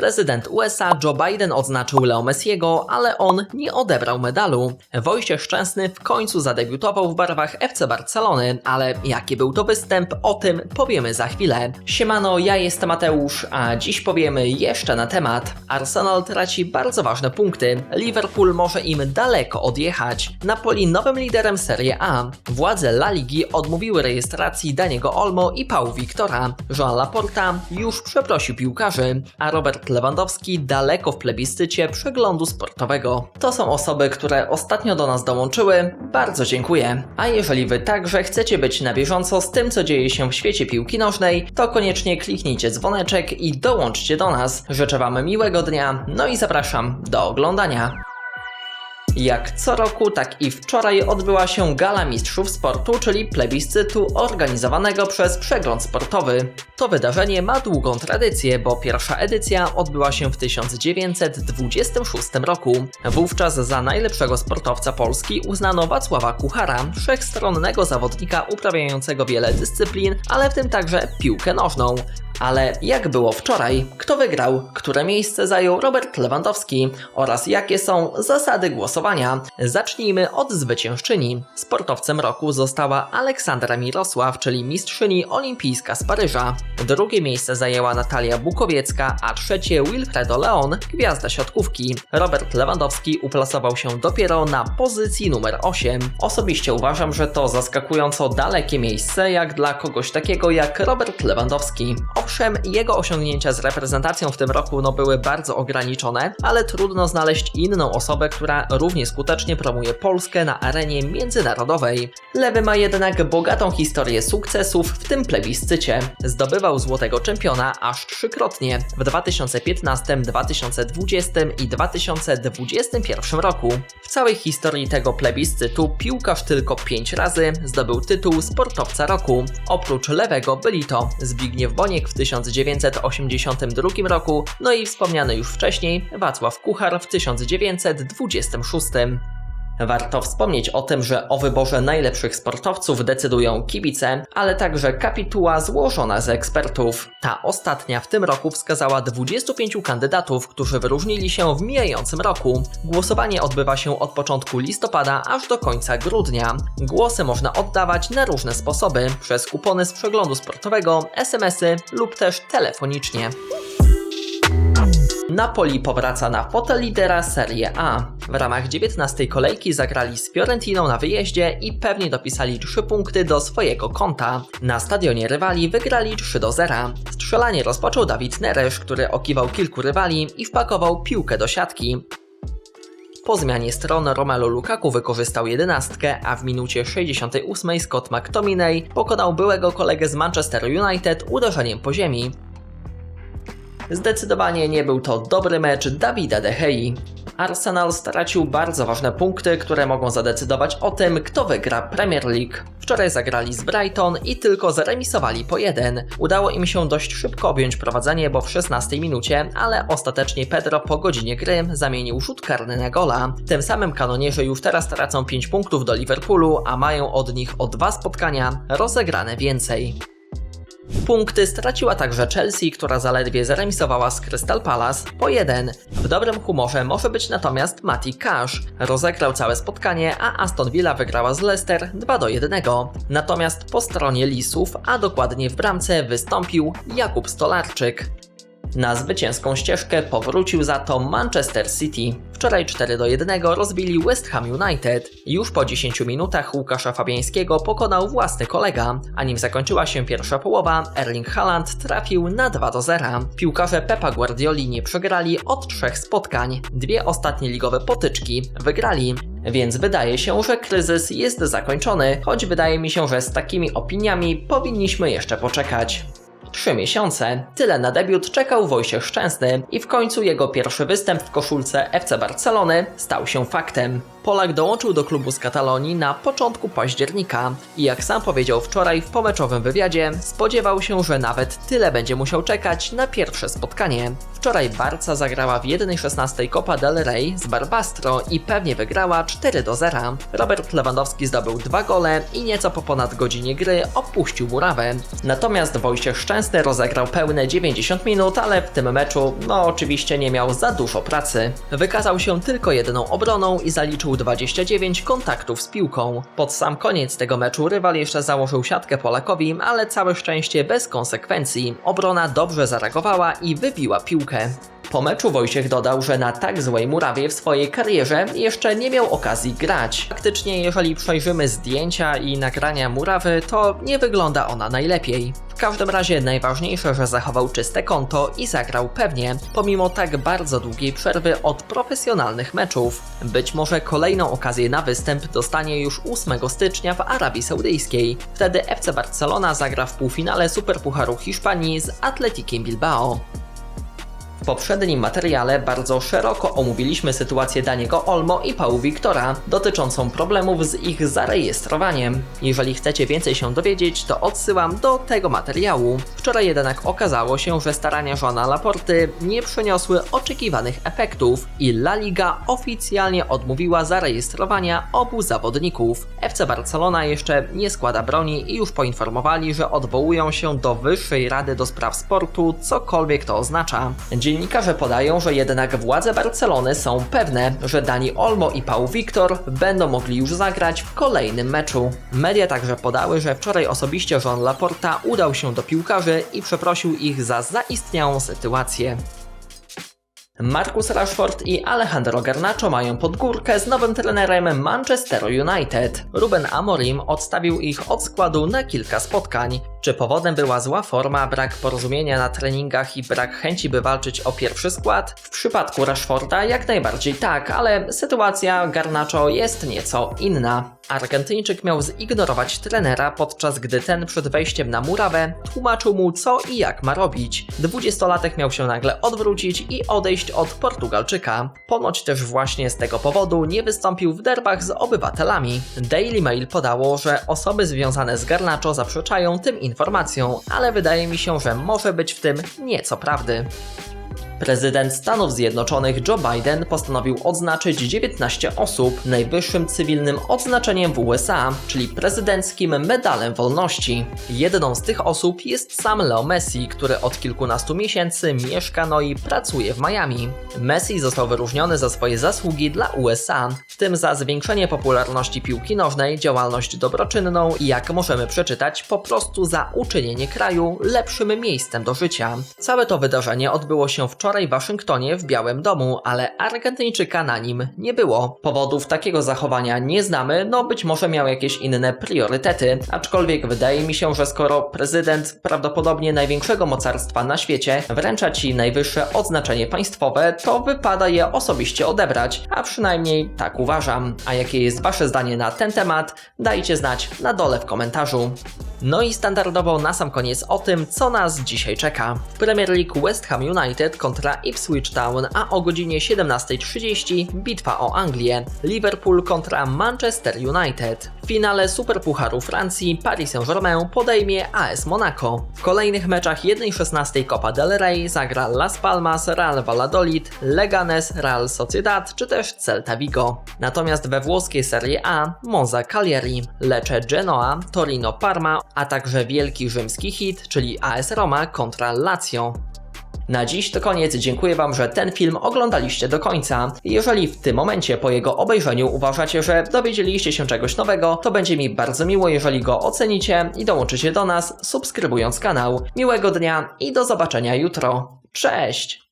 Prezydent USA Joe Biden odznaczył Leo Messiego, ale on nie odebrał medalu. Wojciech Szczęsny w końcu zadebiutował w barwach FC Barcelony, ale jaki był to występ, o tym powiemy za chwilę. Siemano, ja jestem Mateusz, a dziś powiemy jeszcze na temat. Arsenal traci bardzo ważne punkty, Liverpool może im daleko odjechać. Napoli nowym liderem Serie A. Władze La Ligi odmówiły rejestracji Daniego Olmo i Pau Wiktora. Joan Laporta już przeprosił piłkarzy, a Robert Lewandowski daleko w plebiscycie przeglądu sportowego. To są osoby, które ostatnio do nas dołączyły. Bardzo dziękuję. A jeżeli wy także chcecie być na bieżąco z tym, co dzieje się w świecie piłki nożnej, to koniecznie kliknijcie dzwoneczek i dołączcie do nas. Życzę wam miłego dnia, no i zapraszam do oglądania. Jak co roku, tak i wczoraj odbyła się Gala Mistrzów Sportu, czyli plebiscytu organizowanego przez Przegląd Sportowy. To wydarzenie ma długą tradycję, bo pierwsza edycja odbyła się w 1926 roku. Wówczas za najlepszego sportowca Polski uznano Wacława Kuchara, wszechstronnego zawodnika uprawiającego wiele dyscyplin, ale w tym także piłkę nożną. Ale jak było wczoraj? Kto wygrał? Które miejsce zajął Robert Lewandowski? Oraz jakie są zasady głosowania? Zacznijmy od zwyciężczyni. Sportowcem roku została Aleksandra Mirosław, czyli mistrzyni olimpijska z Paryża. Drugie miejsce zajęła Natalia Bukowiecka, a trzecie Wilfredo Leon, gwiazda siatkówki. Robert Lewandowski uplasował się dopiero na pozycji numer 8. Osobiście uważam, że to zaskakująco dalekie miejsce jak dla kogoś takiego jak Robert Lewandowski. Owszem, jego osiągnięcia z reprezentacją w tym roku no, były bardzo ograniczone, ale trudno znaleźć inną osobę, która równie skutecznie promuje Polskę na arenie międzynarodowej. Lewy ma jednak bogatą historię sukcesów w tym plebiscycie. Zdobywał złotego czempiona aż trzykrotnie w 2015, 2020 i 2021 roku. W całej historii tego plebiscytu piłkarz tylko 5 razy zdobył tytuł sportowca roku. Oprócz lewego byli to Zbigniew Boniek w 1982 roku, no i wspomniany już wcześniej Wacław Kuchar w 1926. Warto wspomnieć o tym, że o wyborze najlepszych sportowców decydują kibice, ale także kapituła złożona z ekspertów. Ta ostatnia w tym roku wskazała 25 kandydatów, którzy wyróżnili się w mijającym roku. Głosowanie odbywa się od początku listopada aż do końca grudnia. Głosy można oddawać na różne sposoby, przez kupony z przeglądu sportowego, SMS-y lub też telefonicznie. Napoli powraca na fotel lidera Serie A. W ramach 19 kolejki zagrali z Fiorentiną na wyjeździe i pewnie dopisali 3 punkty do swojego konta. Na stadionie rywali wygrali 3 do 0. Strzelanie rozpoczął Dawid Neresz, który okiwał kilku rywali i wpakował piłkę do siatki. Po zmianie stron Romelu Lukaku wykorzystał jedenastkę, a w minucie 68 Scott McTominay pokonał byłego kolegę z Manchester United uderzeniem po ziemi. Zdecydowanie nie był to dobry mecz Dawida De Gei. Arsenal stracił bardzo ważne punkty, które mogą zadecydować o tym, kto wygra Premier League. Wczoraj zagrali z Brighton i tylko zremisowali po jeden. Udało im się dość szybko objąć prowadzenie, bo w 16 minucie, ale ostatecznie Pedro po godzinie gry zamienił rzut karny na gola. Tym samym kanonierzy już teraz tracą 5 punktów do Liverpoolu, a mają od nich o dwa spotkania rozegrane więcej. Punkty straciła także Chelsea, która zaledwie zaremisowała z Crystal Palace po 1. W dobrym humorze może być natomiast Mati Cash. Rozegrał całe spotkanie, a Aston Villa wygrała z Leicester 2 do 1. Natomiast po stronie Lisów, a dokładnie w bramce wystąpił Jakub Stolarczyk. Na zwycięską ścieżkę powrócił za to Manchester City. Wczoraj 4 do 1 rozbili West Ham United. Już po 10 minutach Łukasza Fabiańskiego pokonał własny kolega, a nim zakończyła się pierwsza połowa, Erling Haaland trafił na 2 do 0. Piłkarze Pepa Guardioli nie przegrali od trzech spotkań. Dwie ostatnie ligowe potyczki wygrali. Więc wydaje się, że kryzys jest zakończony, choć wydaje mi się, że z takimi opiniami powinniśmy jeszcze poczekać. Trzy miesiące. Tyle na debiut czekał Wojciech Szczęsny i w końcu jego pierwszy występ w koszulce FC Barcelony stał się faktem. Polak dołączył do klubu z Katalonii na początku października i jak sam powiedział wczoraj w pomeczowym wywiadzie, spodziewał się, że nawet tyle będzie musiał czekać na pierwsze spotkanie. Wczoraj Barca zagrała w 1.16 Copa del Rey z Barbastro i pewnie wygrała 4 do 0. Robert Lewandowski zdobył dwa gole i nieco po ponad godzinie gry opuścił murawę. Natomiast Wojciech Szczęsny rozegrał pełne 90 minut, ale w tym meczu, no oczywiście nie miał za dużo pracy. Wykazał się tylko jedną obroną i zaliczył 29 kontaktów z piłką. Pod sam koniec tego meczu rywal jeszcze założył siatkę Polakowi, ale całe szczęście bez konsekwencji. Obrona dobrze zareagowała i wybiła piłkę. Po meczu Wojciech dodał, że na tak złej murawie w swojej karierze jeszcze nie miał okazji grać. Faktycznie, jeżeli przejrzymy zdjęcia i nagrania murawy, to nie wygląda ona najlepiej. W każdym razie najważniejsze, że zachował czyste konto i zagrał pewnie, pomimo tak bardzo długiej przerwy od profesjonalnych meczów. Być może kolejną okazję na występ dostanie już 8 stycznia w Arabii Saudyjskiej. Wtedy FC Barcelona zagra w półfinale Superpucharu Hiszpanii z Atletikiem Bilbao. W poprzednim materiale bardzo szeroko omówiliśmy sytuację Daniego Olmo i Pau Wiktora dotyczącą problemów z ich zarejestrowaniem. Jeżeli chcecie więcej się dowiedzieć, to odsyłam do tego materiału. Wczoraj jednak okazało się, że starania żona Laporty nie przyniosły oczekiwanych efektów i La Liga oficjalnie odmówiła zarejestrowania obu zawodników. FC Barcelona jeszcze nie składa broni i już poinformowali, że odwołują się do Wyższej Rady do Spraw Sportu, cokolwiek to oznacza. Dziennikarze podają, że jednak władze Barcelony są pewne, że Dani Olmo i Pau Wiktor będą mogli już zagrać w kolejnym meczu. Media także podały, że wczoraj osobiście Jean Laporta udał się do piłkarzy i przeprosił ich za zaistniałą sytuację. Marcus Rashford i Alejandro Garnacho mają podgórkę z nowym trenerem Manchesteru United. Ruben Amorim odstawił ich od składu na kilka spotkań. Czy powodem była zła forma, brak porozumienia na treningach i brak chęci, by walczyć o pierwszy skład? W przypadku Rashforda jak najbardziej tak, ale sytuacja Garnacho jest nieco inna. Argentyńczyk miał zignorować trenera, podczas gdy ten przed wejściem na murawę tłumaczył mu co i jak ma robić. Dwudziestolatek miał się nagle odwrócić i odejść od Portugalczyka. Ponoć też właśnie z tego powodu nie wystąpił w derbach z obywatelami. Daily Mail podało, że osoby związane z Garnacho zaprzeczają tym informacjom, ale wydaje mi się, że może być w tym nieco prawdy. Prezydent Stanów Zjednoczonych Joe Biden postanowił odznaczyć 19 osób najwyższym cywilnym odznaczeniem w USA, czyli prezydenckim Medalem Wolności. Jedną z tych osób jest sam Leo Messi, który od kilkunastu miesięcy mieszka no i pracuje w Miami. Messi został wyróżniony za swoje zasługi dla USA, w tym za zwiększenie popularności piłki nożnej, działalność dobroczynną i jak możemy przeczytać, po prostu za uczynienie kraju lepszym miejscem do życia. Całe to wydarzenie odbyło się wczoraj w Waszyngtonie w Białym Domu, ale Argentyńczyka na nim nie było. Powodów takiego zachowania nie znamy, no być może miał jakieś inne priorytety, aczkolwiek wydaje mi się, że skoro prezydent prawdopodobnie największego mocarstwa na świecie wręcza ci najwyższe odznaczenie państwowe, to wypada je osobiście odebrać, a przynajmniej tak uważam. A jakie jest wasze zdanie na ten temat? Dajcie znać na dole w komentarzu. No i standardowo na sam koniec o tym, co nas dzisiaj czeka. W Premier League West Ham United kontra Ipswich Town, a o godzinie 17.30 bitwa o Anglię. Liverpool kontra Manchester United. W finale Superpucharu Francji Paris Saint-Germain podejmie AS Monaco. W kolejnych meczach 1.16 Copa del Rey zagra Las Palmas, Real Valladolid, Leganes, Real Sociedad czy też Celta Vigo. Natomiast we włoskiej Serie A Monza Cagliari, Lecce Genoa, Torino Parma, a także wielki rzymski hit, czyli AS Roma kontra Lazio. Na dziś to koniec. Dziękuję Wam, że ten film oglądaliście do końca. Jeżeli w tym momencie po jego obejrzeniu uważacie, że dowiedzieliście się czegoś nowego, to będzie mi bardzo miło, jeżeli go ocenicie i dołączycie do nas, subskrybując kanał. Miłego dnia i do zobaczenia jutro. Cześć!